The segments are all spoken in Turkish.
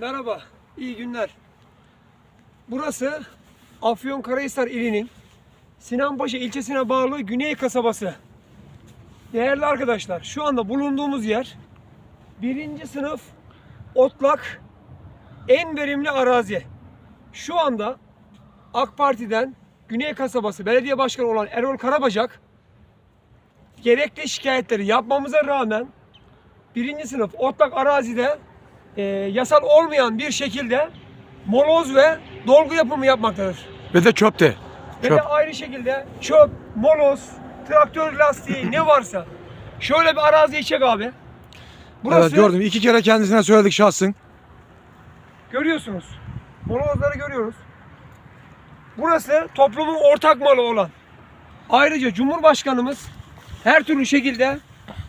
Merhaba, iyi günler. Burası Afyonkarahisar ilinin Sinanpaşa ilçesine bağlı Güney kasabası. Değerli arkadaşlar, şu anda bulunduğumuz yer birinci sınıf otlak en verimli arazi. Şu anda AK Parti'den Güney kasabası belediye başkanı olan Erol Karabacak gerekli şikayetleri yapmamıza rağmen birinci sınıf otlak arazide e, yasal olmayan bir şekilde moloz ve dolgu yapımı yapmaktadır. Ve de çöpte. Ve Çöp. de aynı şekilde çöp, moloz, traktör lastiği ne varsa şöyle bir araziyi çek abi. Burası Evet gördüm. İki kere kendisine söyledik şahsın. görüyorsunuz. Molozları görüyoruz. Burası toplumun ortak malı olan. Ayrıca Cumhurbaşkanımız her türlü şekilde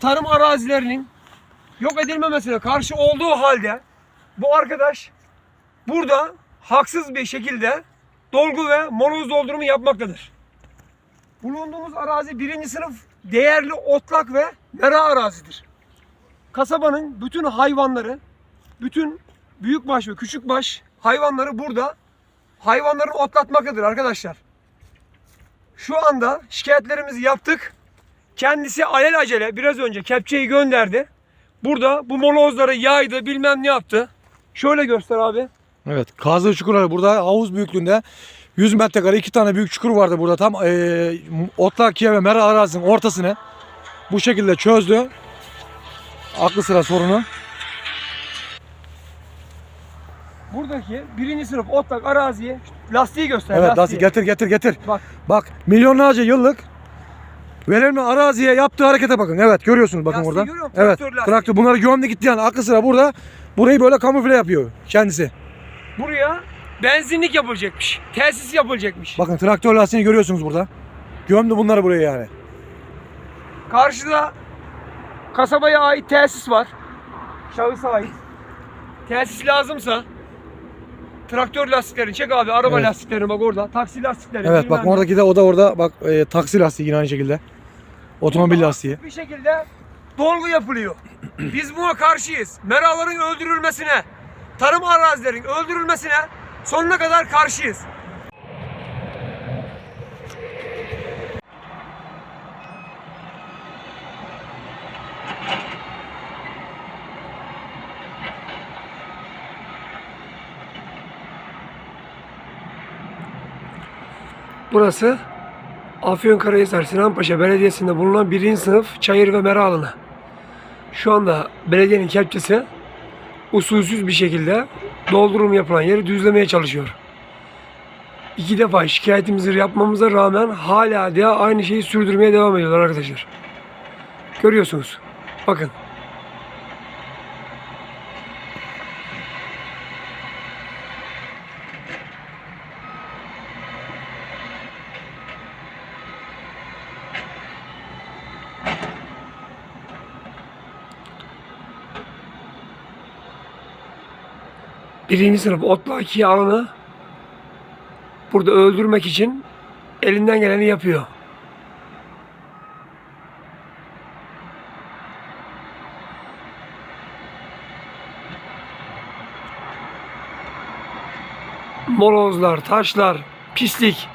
tarım arazilerinin yok edilmemesine karşı olduğu halde bu arkadaş burada haksız bir şekilde dolgu ve moloz doldurumu yapmaktadır. Bulunduğumuz arazi birinci sınıf değerli otlak ve mera arazidir. Kasabanın bütün hayvanları, bütün büyükbaş ve küçükbaş hayvanları burada hayvanları otlatmaktadır arkadaşlar. Şu anda şikayetlerimizi yaptık. Kendisi alelacele biraz önce kepçeyi gönderdi. Burada bu molozları yaydı bilmem ne yaptı. Şöyle göster abi. Evet. Kazdığı çukurlar burada havuz büyüklüğünde 100 metrekare iki tane büyük çukur vardı burada tam eee Otlakiye ve Mera arazinin ortasını bu şekilde çözdü. Aklı sıra sorunu. Buradaki birinci sınıf otlak araziye lastiği göster. Evet lastiği. Dasi getir getir getir. Bak Bak milyonlarca yıllık verimli araziye yaptığı harekete bakın. Evet görüyorsunuz bakın Lastiği orada. Evet Traktör lastiği. traktör bunları gömdü gitti yani aklı sıra burada burayı böyle kamufle yapıyor kendisi. buraya benzinlik yapılacakmış. Tesis yapılacakmış. Bakın traktör lastiğini görüyorsunuz burada. Gömdü bunları buraya yani. Karşıda kasabaya ait tesis var. Şahısa ait. Tesis lazımsa traktör lastiklerini çek abi. Araba Evet. lastiklerini bak orada. Taksi lastikleri. Evet bilmem bak ne. oradaki de o da orada bak e, taksi lastiği yine aynı şekilde. Otomobil lastiği. Bir şekilde dolgu yapılıyor. Biz buna karşıyız. Meraların öldürülmesine, tarım arazilerin öldürülmesine sonuna kadar karşıyız. Burası Afyonkarahisar Sinanpaşa Belediyesi'nde bulunan birinci sınıf çayır ve mera alanı. Şu anda belediyenin kepçesi usulsüz bir şekilde doldurum yapılan yeri düzlemeye çalışıyor. İki defa şikayetimizi yapmamıza rağmen hala da aynı şeyi sürdürmeye devam ediyorlar arkadaşlar. Görüyorsunuz. Bakın. Birinci sınıf otlaki alanı burada öldürmek için elinden geleni yapıyor. Molozlar, taşlar, pislik